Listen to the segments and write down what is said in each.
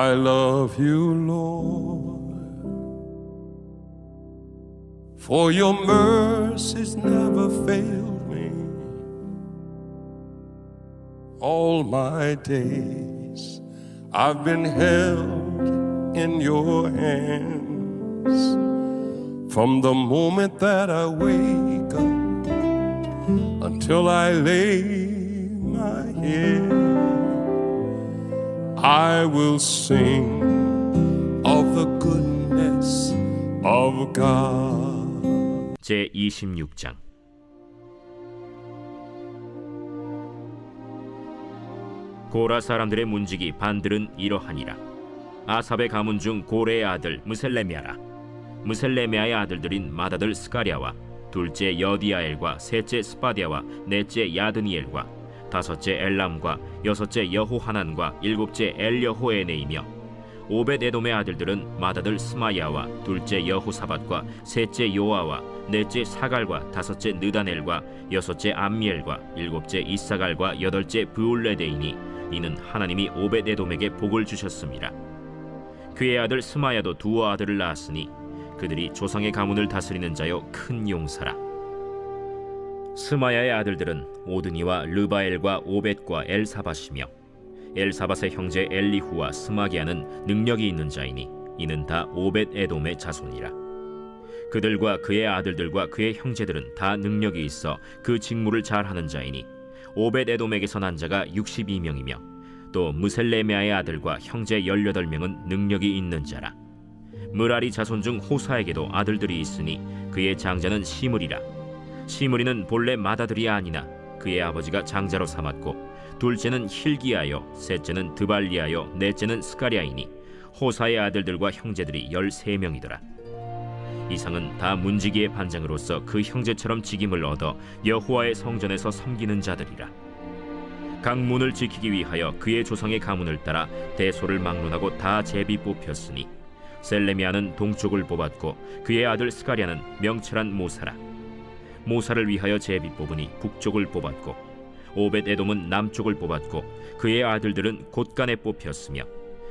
I love you, Lord, for your mercies never failed me. All my days I've been held in your hands from the moment that I wake up until I lay my head. I will sing of the goodness of God. 제 26장. 고라 사람들의 문지기 반들은 이러하니라. 아삽의 가문 중 고레의 아들 무셀레미아라. 무셀레미아의 아들들인 마다들 스가랴와 둘째 여디아엘과 셋째 스파디아와 넷째 야드니엘과 다섯째 엘람과 여섯째 여호하난과 일곱째 엘여호에네이며 오벳 에돔의 아들들은 마다들 스마야와 둘째 여호사밧과 셋째 요아와 넷째 사갈과 다섯째 느다넬과 여섯째 암미엘과 일곱째 이사갈과 여덟째 브울레데이니 이는 하나님이 오벳 에돔에게 복을 주셨습니다. 그의 아들 스마야도 두 아들을 낳았으니 그들이 조상의 가문을 다스리는 자요 큰 용사라. 스마야의 아들들은 오드니와 르바엘과 오벳과 엘사밧이며 엘사밧의 형제 엘리후와 스마기아는 능력이 있는 자이니 이는 다 오벳 에돔의 자손이라. 그들과 그의 아들들과 그의 형제들은 다 능력이 있어 그 직무를 잘하는 자이니 오벳 에돔에게서 난 자가 62명이며 또 무셀레메아의 아들과 형제 18명은 능력이 있는 자라. 무라리 자손 중 호사에게도 아들들이 있으니 그의 장자는 시므리라. 시므리는 본래 마다들이 아니나 그의 아버지가 장자로 삼았고 둘째는 힐기야요 셋째는 드발리야요 넷째는 스가리아이니 호사의 아들들과 형제들이 열세 명이더라. 이상은 다 문지기의 반장으로서 그 형제처럼 직임을 얻어 여호와의 성전에서 섬기는 자들이라. 각 문을 지키기 위하여 그의 조상의 가문을 따라 대소를 막론하고 다 제비 뽑혔으니 셀레미아는 동쪽을 뽑았고 그의 아들 스가리아는 명철한 모사라 모사를 위하여 제비 뽑으니 북쪽을 뽑았고 오벳 에돔은 남쪽을 뽑았고 그의 아들들은 곳간에 뽑혔으며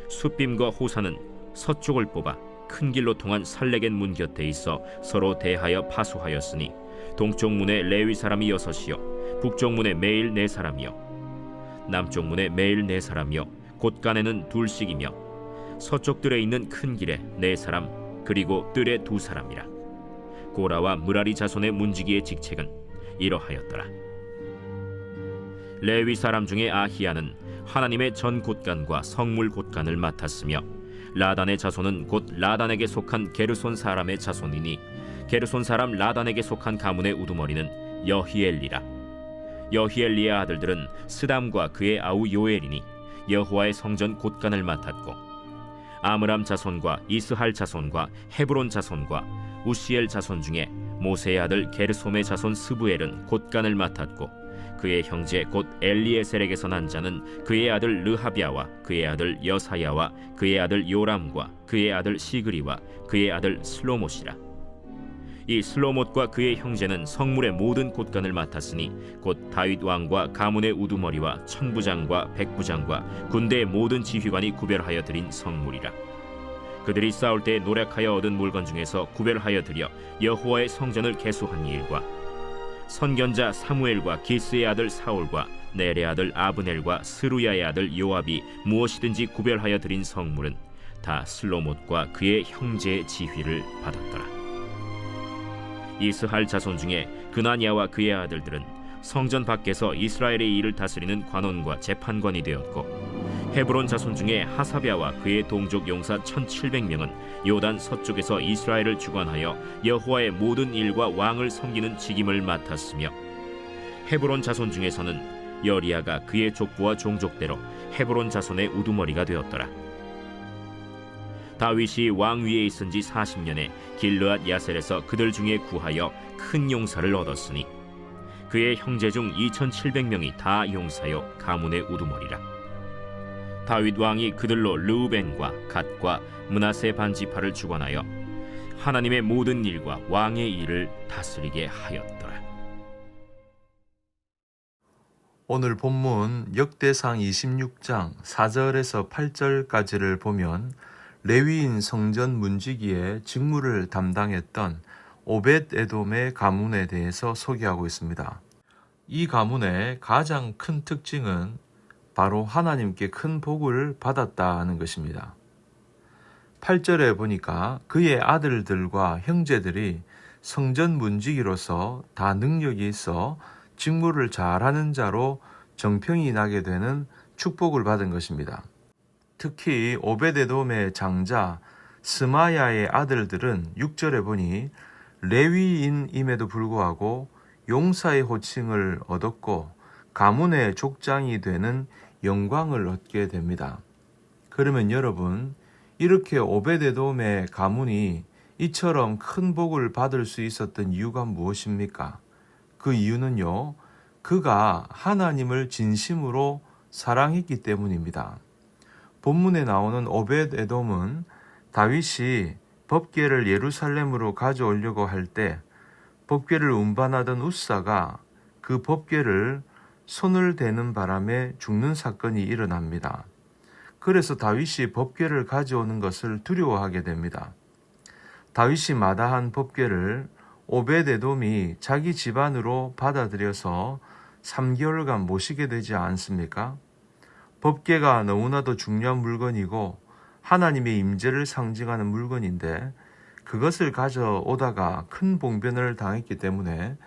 숫빔과 호사는 서쪽을 뽑아 큰 길로 통한 살레겐 문 곁에 있어 서로 대하여 파수하였으니 동쪽 문에 레위 사람이 여섯이요 북쪽 문에 매일 네 사람이요 남쪽 문에 매일 네 사람이요 곳간에는 둘씩이며 서쪽 뜰에 있는 큰 길에 네 사람 그리고 뜰에 두 사람이라 고라와 무라리 자손의 문지기의 직책은 이러하였더라. 레위 사람 중에 아히야는 하나님의 전 곳간과 성물 곳간을 맡았으며 라단의 자손은 곧 라단에게 속한 게르손 사람의 자손이니 게르손 사람 라단에게 속한 가문의 우두머리는 여히엘리라. 여히엘리의 아들들은 스담과 그의 아우 요엘이니 여호와의 성전 곳간을 맡았고 아므람 자손과 이스할 자손과 헤브론 자손과 우시엘 자손 중에 모세의 아들 게르솜의 자손 스부엘은 곳간을 맡았고 그의 형제 곧 엘리에셀에게서 난 자는 그의 아들 르하비아와 그의 아들 여사야와 그의 아들 요람과 그의 아들 시그리와 그의 아들 슬로못이라 이 슬로못과 그의 형제는 성물의 모든 곳간을 맡았으니 곧 다윗 왕과 가문의 우두머리와 천부장과 백부장과 군대의 모든 지휘관이 구별하여 드린 성물이라 그들이 싸울 때 노력하여 얻은 물건 중에서 구별하여 드려 여호와의 성전을 개수한 일과 선견자 사무엘과 기스의 아들 사울과 넬의 아들 아브넬과 스루야의 아들 요압이 무엇이든지 구별하여 드린 성물은 다 슬로못과 그의 형제의 지휘를 받았더라. 이스할 자손 중에 그나니아와 그의 아들들은 성전 밖에서 이스라엘의 일을 다스리는 관원과 재판관이 되었고 헤브론 자손 중에 하사비아와 그의 동족 용사 1700명은 요단 서쪽에서 이스라엘을 주관하여 여호와의 모든 일과 왕을 섬기는 직임을 맡았으며 헤브론 자손 중에서는 여리아가 그의 족부와 종족대로 헤브론 자손의 우두머리가 되었더라. 다윗이 왕 위에 있은 지 40년에 길르앗 야셀에서 그들 중에 구하여 큰 용사를 얻었으니 그의 형제 중 2,700명이 다 용사요 가문의 우두머리라. 다윗 왕이 그들로 르우벤과 갓과 문하세 반지파를 주관하여 하나님의 모든 일과 왕의 일을 다스리게 하였더라. 오늘 본문 역대상 26장 4절에서 8절까지를 보면 레위인 성전 문지기의 직무를 담당했던 오벳 에돔의 가문에 대해서 소개하고 있습니다. 이 가문의 가장 큰 특징은 바로 하나님께 큰 복을 받았다는 것입니다. 8절에 보니까 그의 아들들과 형제들이 성전 문지기로서 다 능력이 있어 직무를 잘하는 자로 정평이 나게 되는 축복을 받은 것입니다. 특히 오베데돔의 장자 스마야의 아들들은 6절에 보니 레위인임에도 불구하고 용사의 호칭을 얻었고 가문의 족장이 되는 영광을 얻게 됩니다. 그러면 여러분 이렇게 오베데돔의 가문이 이처럼 큰 복을 받을 수 있었던 이유가 무엇입니까? 그 이유는요, 그가 하나님을 진심으로 사랑했기 때문입니다. 본문에 나오는 오벳 에돔은 다윗이 법궤를 예루살렘으로 가져오려고 할 때 법궤를 운반하던 우사가 그 법궤를 손을 대는 바람에 죽는 사건이 일어납니다. 그래서 다윗이 법궤를 가져오는 것을 두려워하게 됩니다. 다윗이 마다한 법궤를 오베데돔이 자기 집안으로 받아들여서 3개월간 모시게 되지 않습니까? 법궤가 너무나도 중요한 물건이고 하나님의 임재를 상징하는 물건인데 그것을 가져오다가 큰 봉변을 당했기 때문에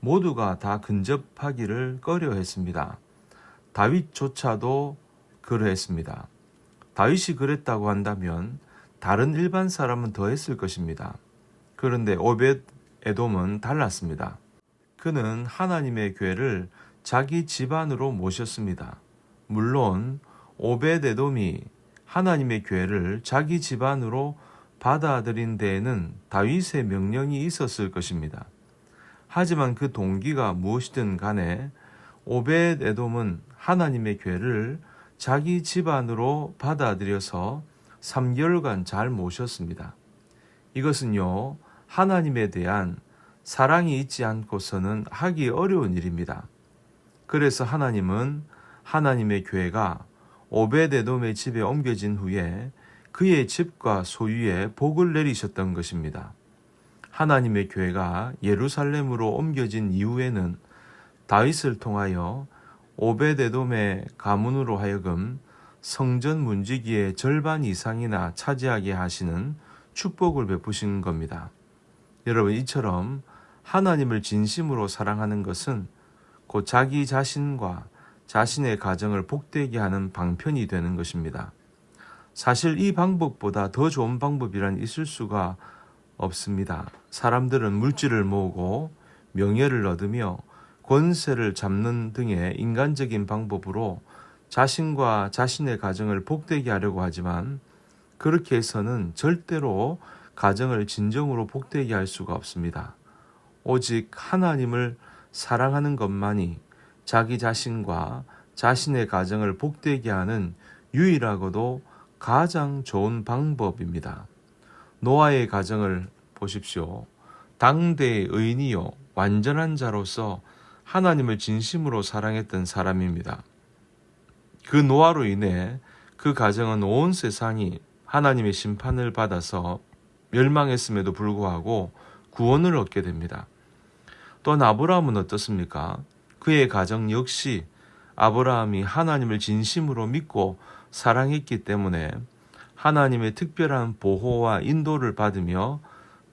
모두가 다 근접하기를 꺼려했습니다. 다윗조차도 그러했습니다. 다윗이 그랬다고 한다면 다른 일반 사람은 더 했을 것입니다. 그런데 오벳 에돔은 달랐습니다. 그는 하나님의 괴를 자기 집안으로 모셨습니다. 물론 오벳 에돔이 하나님의 괴를 자기 집안으로 받아들인 데에는 다윗의 명령이 있었을 것입니다. 하지만 그 동기가 무엇이든 간에 오벳 에돔은 하나님의 괴를 자기 집안으로 받아들여서 3개월간 잘 모셨습니다. 이것은요, 하나님에 대한 사랑이 있지 않고서는 하기 어려운 일입니다. 그래서 하나님은 하나님의 교회가 오베데돔의 집에 옮겨진 후에 그의 집과 소유에 복을 내리셨던 것입니다. 하나님의 교회가 예루살렘으로 옮겨진 이후에는 다윗을 통하여 오베데돔의 가문으로 하여금 성전 문지기의 절반 이상이나 차지하게 하시는 축복을 베푸신 겁니다. 여러분 이처럼 하나님을 진심으로 사랑하는 것은 곧 자기 자신과 자신의 가정을 복되게 하는 방편이 되는 것입니다. 사실 이 방법보다 더 좋은 방법이란 있을 수가 없습니다. 사람들은 물질을 모으고 명예를 얻으며 권세를 잡는 등의 인간적인 방법으로 자신과 자신의 가정을 복되게 하려고 하지만 그렇게 해서는 절대로 가정을 진정으로 복되게 할 수가 없습니다. 오직 하나님을 사랑하는 것만이 자기 자신과 자신의 가정을 복되게 하는 유일하고도 가장 좋은 방법입니다. 노아의 가정을 보십시오. 당대의 의인이요 완전한 자로서 하나님을 진심으로 사랑했던 사람입니다. 그 노아로 인해 그 가정은 온 세상이 하나님의 심판을 받아서 멸망했음에도 불구하고 구원을 얻게 됩니다. 또한 아브라함은 어떻습니까? 그의 가정 역시 아브라함이 하나님을 진심으로 믿고 사랑했기 때문에 하나님의 특별한 보호와 인도를 받으며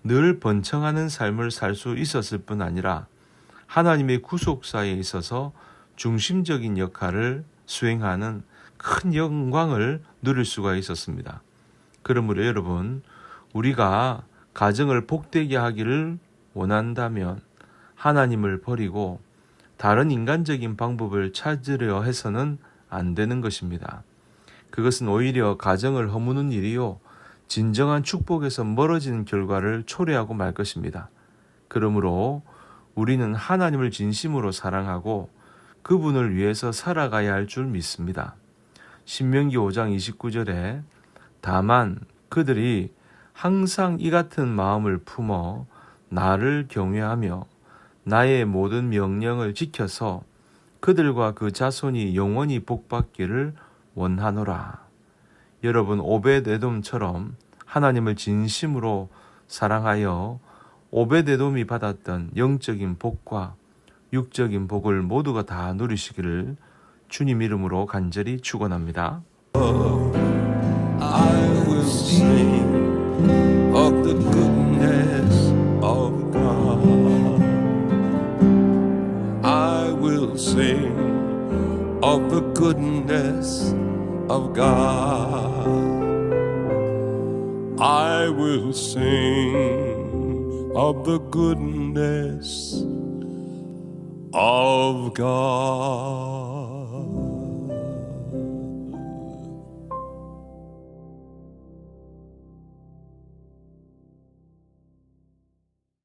늘 번창하는 삶을 살 수 있었을 뿐 아니라 하나님의 구속사에 있어서 중심적인 역할을 수행하는 큰 영광을 누릴 수가 있었습니다. 그러므로 여러분, 우리가 가정을 복되게 하기를 원한다면 하나님을 버리고 다른 인간적인 방법을 찾으려 해서는 안 되는 것입니다. 그것은 오히려 가정을 허무는 일이요. 진정한 축복에서 멀어지는 결과를 초래하고 말 것입니다. 그러므로 우리는 하나님을 진심으로 사랑하고 그분을 위해서 살아가야 할 줄 믿습니다. 신명기 5장 29절에 다만 그들이 항상 이 같은 마음을 품어 나를 경외하며 나의 모든 명령을 지켜서 그들과 그 자손이 영원히 복받기를 원하노라. 여러분 오벳 에돔처럼 하나님을 진심으로 사랑하여 오벳 에돔이 받았던 영적인 복과 육적인 복을 모두가 다 누리시기를 주님 이름으로 간절히 축원합니다. I of the goodness of God. I will sing of the goodness of God.